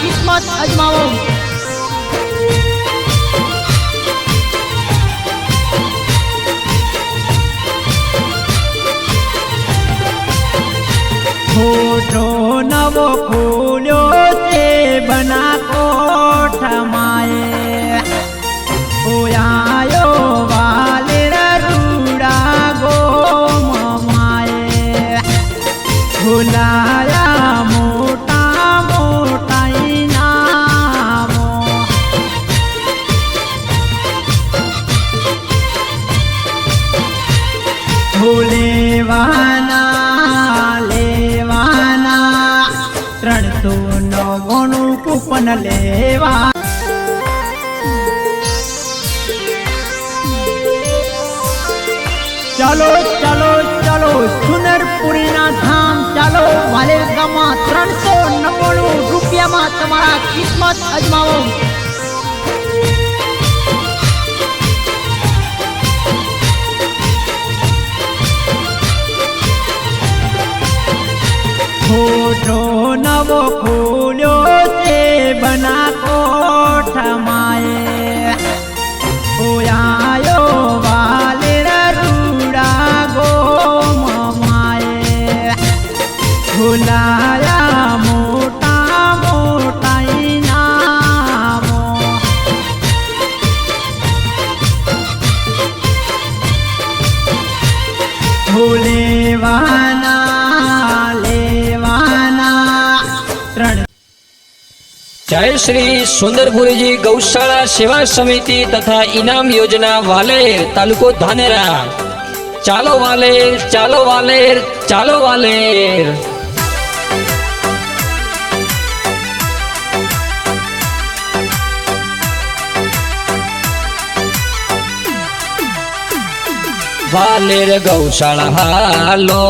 કિસ્મત અજમાવો. ખોટો નવો ખોલ્યો તે બના લેવાના લેવાના. ત્રણસો નવ્વાણું કૂપન લેવા. ચાલો ચાલો ચાલો સુનરપુરીના ધામ, ચાલો વાલે ગામમાં ત્રણસો નવ્વાણું રૂપિયામાં તમારા કિસ્મત અજમાવો. નવો ખોલ્યો છે બના કોઠ માએ ઓયાયો વાલેર રૂડા ગો મમાએ ભૂલાયા મોટા મોટા નામો લેવાના જય શ્રી સુંદરપુરીજી ગૌશાળા સેવા સમિતિ તથા ઇનામ યોજના વાલેર તાલુકો ધાનેરા. ચાલો વાલેર ચાલો વાલેર ચાલો વાલેર. વાલેર ગૌશાળા હાલો,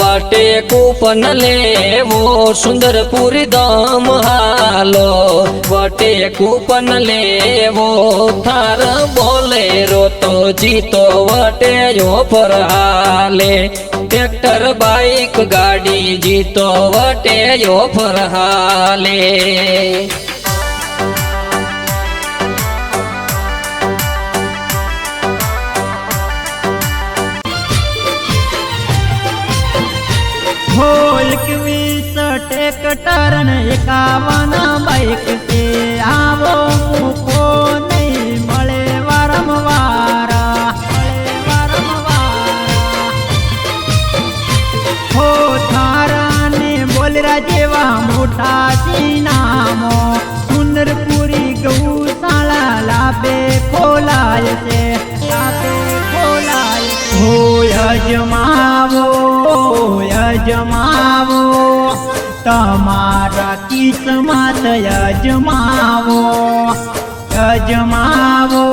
વાટે કૂપન લેવો, સુંદરપુરી દમ હાલો. વાટે કૂપન લેવો, થાર બોલેરો તો જીતો વટે પર હાલે ટ્રેક્ટર, બાઈક, ગાડી, જીતો વટે પર હાલે ટ્રેક્ટર ને એકાવન બાઈક છે આવો મૂકો નહીં, મળે વારંવાર, હો થારા ને બોલરા જેવા મોટા સિનામો સુંદરપુરી ગૌશાળા લાભે ખોલાય છે, લાભે ખોલાય. હો તમારા કિસ્મત યજમાવો યજમાવો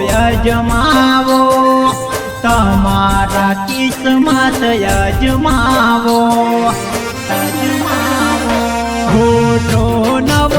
યજમાવો. તમારા કિસ્મત યજમાવો યજમાવો. ખોટો નવ